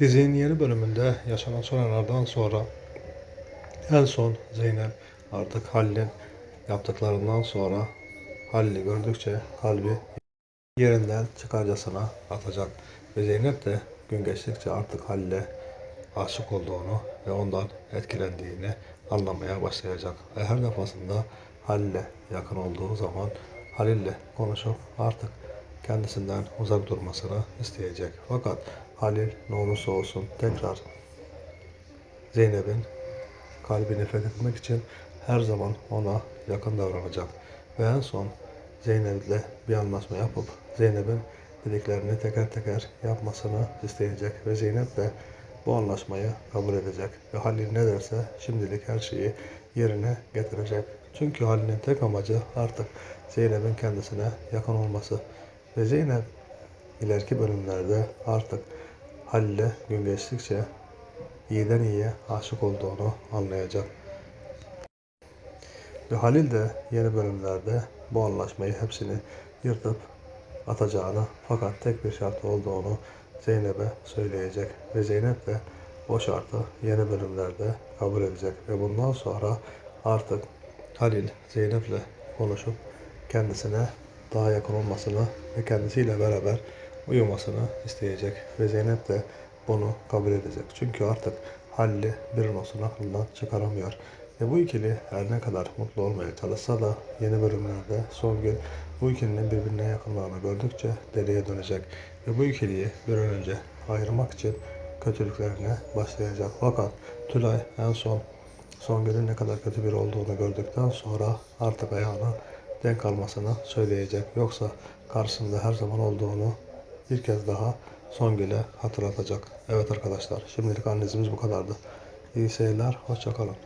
Dizinin yeni bölümünde yaşanan olaylardan sonra en son Zeynep artık Halil'in yaptıklarından sonra Halil'i gördükçe kalbi yerinden çıkarcasına atacak. Ve Zeynep de gün geçtikçe artık Halil'e aşık olduğunu ve ondan etkilendiğini anlamaya başlayacak. Ve her defasında Halil'le yakın olduğu zaman Halil'le konuşup artık kendisinden uzak durmasını isteyecek. Fakat Halil ne olursa olsun tekrar Zeynep'in kalbini fethetmek için her zaman ona yakın davranacak. Ve en son Zeynep'le bir anlaşma yapıp Zeynep'in dediklerini teker teker yapmasını isteyecek. Ve Zeynep de bu anlaşmayı kabul edecek. Ve Halil ne derse şimdilik her şeyi yerine getirecek. Çünkü Halil'in tek amacı artık Zeynep'in kendisine yakın olması. Ve Zeynep ileriki bölümlerde artık Halil'e gün geçtikçe iyiden iyiye aşık olduğunu anlayacak. Ve Halil de yeni bölümlerde bu anlaşmayı hepsini yırtıp atacağını fakat tek bir şart olduğunu Zeynep'e söyleyecek. Ve Zeynep de o şartı yeni bölümlerde kabul edecek. Ve bundan sonra artık Halil Zeynep'le konuşup kendisine daha yakın olmasını ve kendisiyle beraber uyumasını isteyecek. Ve Zeynep de bunu kabul edecek. Çünkü artık Halil'i bir olsun aklından çıkaramıyor. Ve bu ikili her ne kadar mutlu olmaya çalışsa da yeni bölümlerde Songül bu ikilinin birbirine yakınlığını gördükçe deliye dönecek. Ve bu ikiliyi bir an önce ayırmak için kötülüklerine başlayacak. Fakat Tülay en son Songül'ün ne kadar kötü biri olduğunu gördükten sonra artık ayağına denk almasını söyleyecek. Yoksa karşısında her zaman olduğunu bir kez daha Songül'e hatırlatacak. Evet arkadaşlar şimdilik analizimiz bu kadardı. İyi seyirler, hoşçakalın.